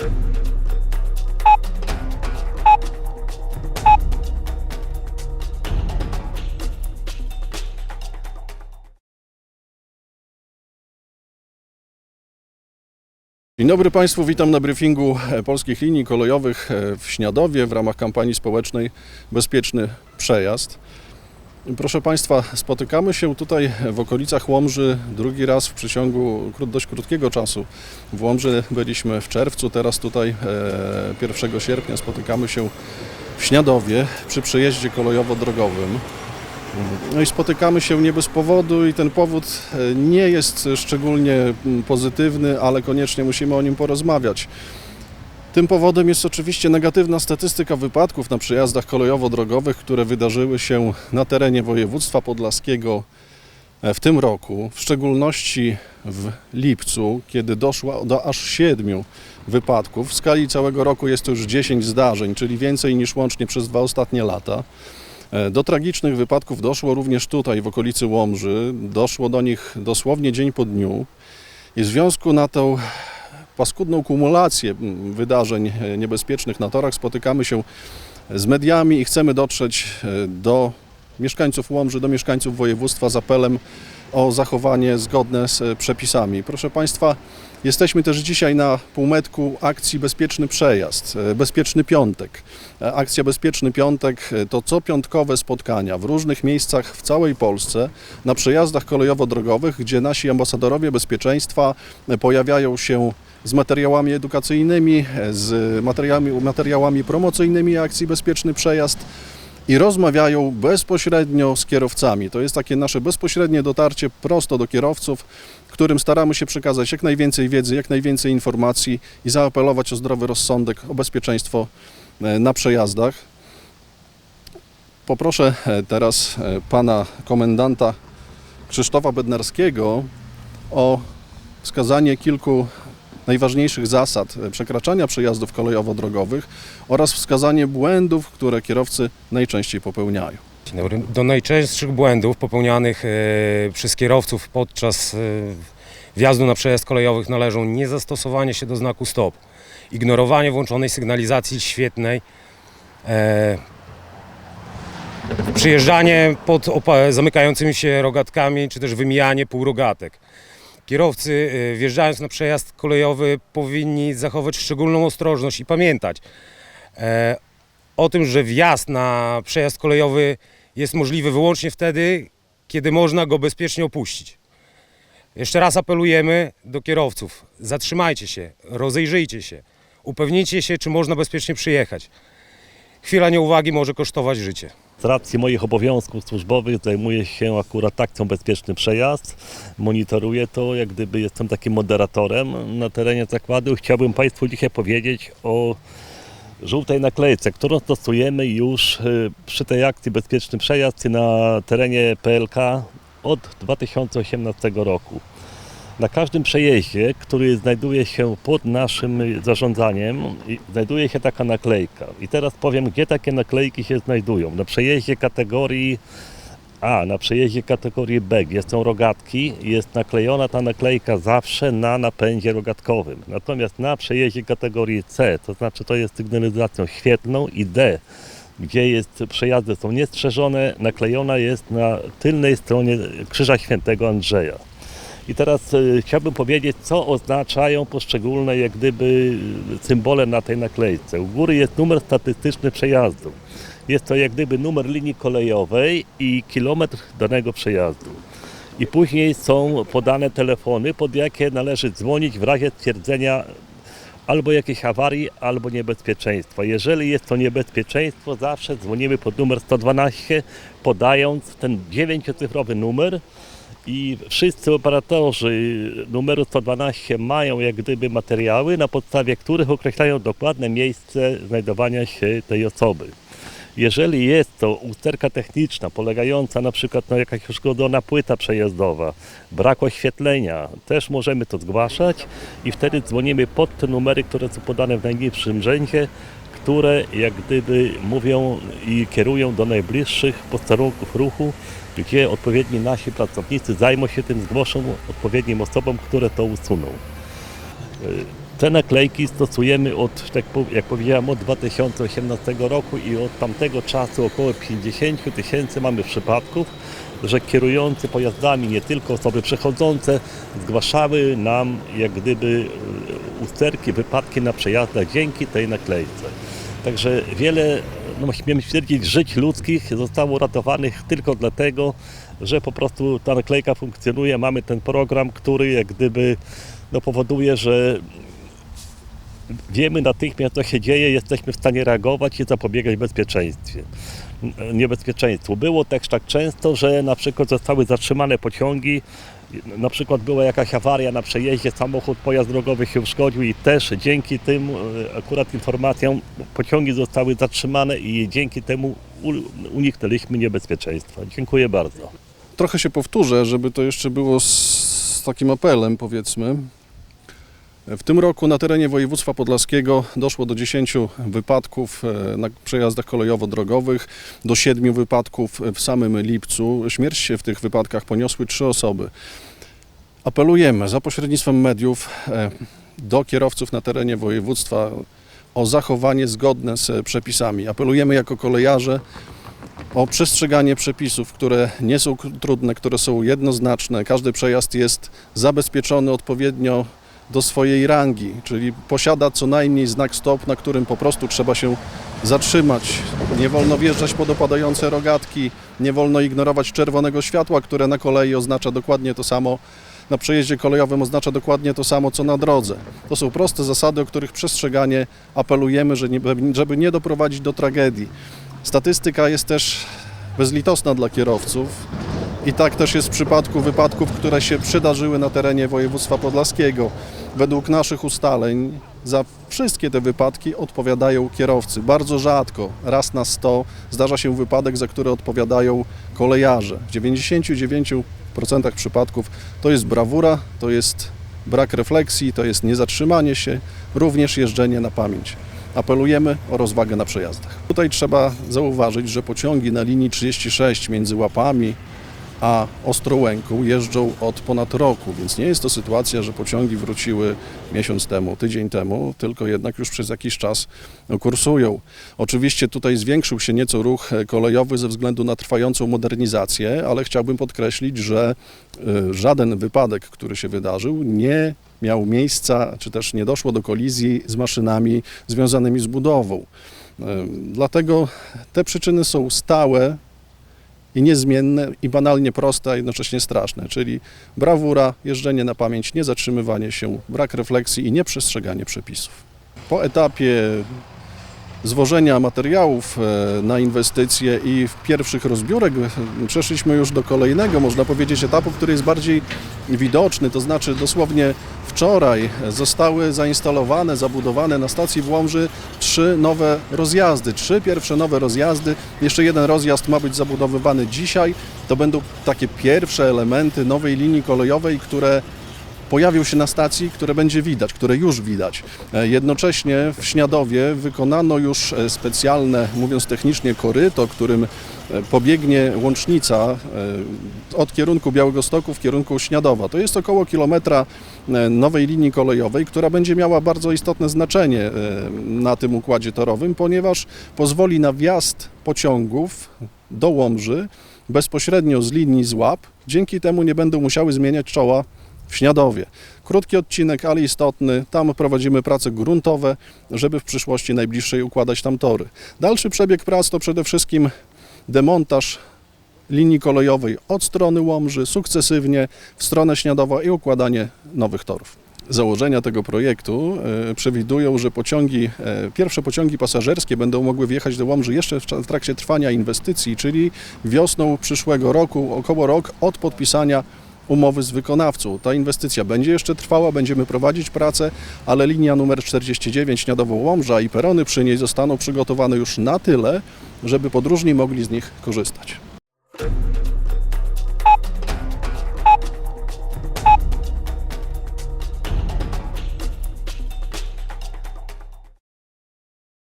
Dzień dobry Państwu, witam na briefingu Polskich Linii Kolejowych w Śniadowie w ramach kampanii społecznej Bezpieczny Przejazd. Proszę Państwa, spotykamy się tutaj w okolicach Łomży drugi raz w przeciągu dość krótkiego czasu. W Łomży byliśmy w czerwcu, teraz tutaj e, 1 sierpnia spotykamy się w Śniadowie przy przejeździe kolejowo-drogowym. No i spotykamy się nie bez powodu i ten powód e, nie jest szczególnie pozytywny, ale koniecznie musimy o nim porozmawiać. Tym powodem jest oczywiście negatywna statystyka wypadków na przejazdach kolejowo-drogowych, które wydarzyły się na terenie województwa podlaskiego e, w tym roku, w szczególności w lipcu, kiedy doszło do aż siedmiu wypadków. W skali całego roku jest to już 10 zdarzeń, czyli więcej niż łącznie przez dwa ostatnie lata. E, Do tragicznych wypadków doszło również tutaj, w okolicy Łomży. Doszło do nich dosłownie dzień po dniu. I w związku na tą paskudną kumulację mm, wydarzeń e, niebezpiecznych na torach spotykamy się z mediami i chcemy dotrzeć e, do mieszkańców Łomży, do mieszkańców województwa z apelem o zachowanie zgodne z e, przepisami. Proszę Państwa, jesteśmy też dzisiaj na półmetku akcji Bezpieczny Przejazd, Bezpieczny Piątek. Akcja Bezpieczny Piątek to co piątkowe spotkania w różnych miejscach w całej Polsce na przejazdach kolejowo-drogowych, gdzie nasi ambasadorowie bezpieczeństwa pojawiają się z materiałami edukacyjnymi, z materiałami, materiałami promocyjnymi akcji Bezpieczny Przejazd i rozmawiają bezpośrednio z kierowcami. To jest takie nasze bezpośrednie dotarcie prosto do kierowców, którym staramy się przekazać jak najwięcej wiedzy, jak najwięcej informacji i zaapelować o zdrowy rozsądek, o bezpieczeństwo e, na przejazdach. Poproszę e, teraz e, pana komendanta Krzysztofa Bednarskiego o wskazanie kilku najważniejszych zasad przekraczania przejazdów kolejowo-drogowych oraz wskazanie błędów, które kierowcy najczęściej popełniają. Do najczęstszych błędów popełnianych e, przez kierowców podczas e, wjazdu na przejazd kolejowych należą niezastosowanie się do znaku stop, ignorowanie włączonej sygnalizacji świetnej, e, przyjeżdżanie pod zamykającymi się rogatkami, czy też wymijanie półrogatek. Kierowcy e, wjeżdżając na przejazd kolejowy powinni zachować szczególną ostrożność i pamiętać e, o tym, że wjazd na przejazd kolejowy jest możliwy wyłącznie wtedy, kiedy można go bezpiecznie opuścić. Jeszcze raz apelujemy do kierowców: zatrzymajcie się, rozejrzyjcie się, upewnijcie się, czy można bezpiecznie przyjechać. Chwila nieuwagi może kosztować życie. Z racji moich obowiązków służbowych zajmuję się akurat akcją Bezpieczny Przejazd. Monitoruję to, jak gdyby jestem takim moderatorem na terenie zakładu. Chciałbym Państwu dzisiaj powiedzieć o żółtej naklejce, którą stosujemy już y, przy tej akcji Bezpieczny Przejazd na terenie PLK od 2018 roku. Na każdym przejeździe, który znajduje się pod naszym zarządzaniem, znajduje się taka naklejka. I teraz powiem, gdzie takie naklejki się znajdują. Na przejeździe kategorii A, na przejeździe kategorii B, gdzie są rogatki, jest naklejona ta naklejka zawsze na napędzie rogatkowym. Natomiast na przejeździe kategorii C, to znaczy to jest sygnalizacją świetlną i D, gdzie jest, przejazdy są niestrzeżone, naklejona jest na tylnej stronie Krzyża Świętego Andrzeja. I teraz e, chciałbym powiedzieć, co oznaczają poszczególne jak gdyby symbole na tej naklejce. U góry jest numer statystyczny przejazdu. Jest to jak gdyby numer linii kolejowej i kilometr danego przejazdu. I później są podane telefony, pod jakie należy dzwonić w razie stwierdzenia albo jakiejś awarii, albo niebezpieczeństwa. Jeżeli jest to niebezpieczeństwo, zawsze dzwonimy pod numer 112, podając ten dziewięciocyfrowy numer i wszyscy operatorzy numeru 112 mają jak gdyby materiały, na podstawie których określają dokładne miejsce znajdowania się tej osoby. Jeżeli jest to usterka techniczna polegająca na przykład na jakaś uszkodzona płyta przejazdowa, brak oświetlenia, też możemy to zgłaszać i wtedy dzwonimy pod te numery, które są podane w najniższym rzędzie, które jak gdyby mówią i kierują do najbliższych posterunków ruchu, gdzie odpowiedni nasi pracownicy zajmą się tym, zgłoszą odpowiednim osobom, które to usuną. Te naklejki stosujemy od, tak jak powiedziałem, od 2018 roku i od tamtego czasu około 50 000 tysięcy mamy przypadków, że kierujący pojazdami, nie tylko osoby przechodzące, zgłaszały nam jak gdyby e, usterki, wypadki na przejazdach dzięki tej naklejce. Także wiele, no śmiem stwierdzić, żyć ludzkich zostało ratowanych tylko dlatego, że po prostu ta naklejka funkcjonuje, mamy ten program, który jak gdyby no, powoduje, że wiemy natychmiast co się dzieje, jesteśmy w stanie reagować i zapobiegać bezpieczeństwie. niebezpieczeństwu. Było też tak często, że na przykład zostały zatrzymane pociągi, na przykład była jakaś awaria na przejeździe, samochód, pojazd drogowy się uszkodził i też dzięki tym e, akurat informacjom pociągi zostały zatrzymane i dzięki temu uniknęliśmy niebezpieczeństwa. Dziękuję bardzo. Trochę się powtórzę, żeby to jeszcze było z takim apelem, powiedzmy. W tym roku na terenie województwa podlaskiego doszło do 10 wypadków e, na przejazdach kolejowo-drogowych, do 7 wypadków w samym lipcu. Śmierć w tych wypadkach poniosły trzy osoby. Apelujemy za pośrednictwem mediów e, do kierowców na terenie województwa o zachowanie zgodne z przepisami. Apelujemy jako kolejarze o przestrzeganie przepisów, które nie są trudne, które są jednoznaczne. Każdy przejazd jest zabezpieczony odpowiednio do swojej rangi, czyli posiada co najmniej znak stop, na którym po prostu trzeba się zatrzymać. Nie wolno wjeżdżać pod opadające rogatki, nie wolno ignorować czerwonego światła, które na kolei oznacza dokładnie to samo, na przejeździe kolejowym oznacza dokładnie to samo, co na drodze. To są proste zasady, o których przestrzeganie apelujemy, żeby nie doprowadzić do tragedii. Statystyka jest też bezlitosna dla kierowców i tak też jest w przypadku wypadków, które się przydarzyły na terenie województwa podlaskiego. Według naszych ustaleń za wszystkie te wypadki odpowiadają kierowcy. Bardzo rzadko, raz na 100 zdarza się wypadek, za który odpowiadają kolejarze. W 99% przypadków to jest brawura, to jest brak refleksji, to jest niezatrzymanie się, również jeżdżenie na pamięć. Apelujemy o rozwagę na przejazdach. Tutaj trzeba zauważyć, że pociągi na linii 36 między Łapami a Ostrołęką jeżdżą od ponad roku, więc nie jest to sytuacja, że pociągi wróciły miesiąc temu, tydzień temu, tylko jednak już przez jakiś czas kursują. Oczywiście tutaj zwiększył się nieco ruch kolejowy ze względu na trwającą modernizację, ale chciałbym podkreślić, że e, żaden wypadek, który się wydarzył, nie miał miejsca, czy też nie doszło do kolizji z maszynami związanymi z budową. E, Dlatego te przyczyny są stałe i niezmienne i banalnie proste, a jednocześnie straszne, czyli brawura, jeżdżenie na pamięć, niezatrzymywanie się, brak refleksji i nieprzestrzeganie przepisów. Po etapie zwożenia materiałów e, na inwestycje i w pierwszych rozbiórek e, przeszliśmy już do kolejnego, można powiedzieć, etapu, który jest bardziej widoczny, to znaczy dosłownie wczoraj zostały zainstalowane, zabudowane na stacji w Łomży trzy nowe rozjazdy, trzy pierwsze nowe rozjazdy, jeszcze jeden rozjazd ma być zabudowywany dzisiaj, to będą takie pierwsze elementy nowej linii kolejowej, które pojawił się na stacji, które będzie widać, które już widać. E, Jednocześnie w Śniadowie wykonano już e, specjalne, mówiąc technicznie, koryto, którym e, pobiegnie łącznica od kierunku Białegostoku w kierunku Śniadowa. To jest około kilometra nowej linii kolejowej, która będzie miała bardzo istotne znaczenie na tym układzie torowym, ponieważ pozwoli na wjazd pociągów do Łomży bezpośrednio z linii z łap. Dzięki temu nie będą musiały zmieniać czoła w Śniadowie. Krótki odcinek, ale istotny. Tam prowadzimy prace gruntowe, żeby w przyszłości najbliższej układać tam tory. Dalszy przebieg prac to przede wszystkim demontaż linii kolejowej od strony Łomży sukcesywnie w stronę Śniadowa i układanie nowych torów. Założenia tego projektu e, przewidują, że pociągi, e, pierwsze pociągi pasażerskie będą mogły wjechać do Łomży jeszcze w trakcie trwania inwestycji, czyli wiosną przyszłego roku, około rok od podpisania umowy z wykonawcą. Ta inwestycja będzie jeszcze trwała, będziemy prowadzić pracę, ale linia numer 49 Śniadowo-Łomża i perony przy niej zostaną przygotowane już na tyle, żeby podróżni mogli z nich korzystać.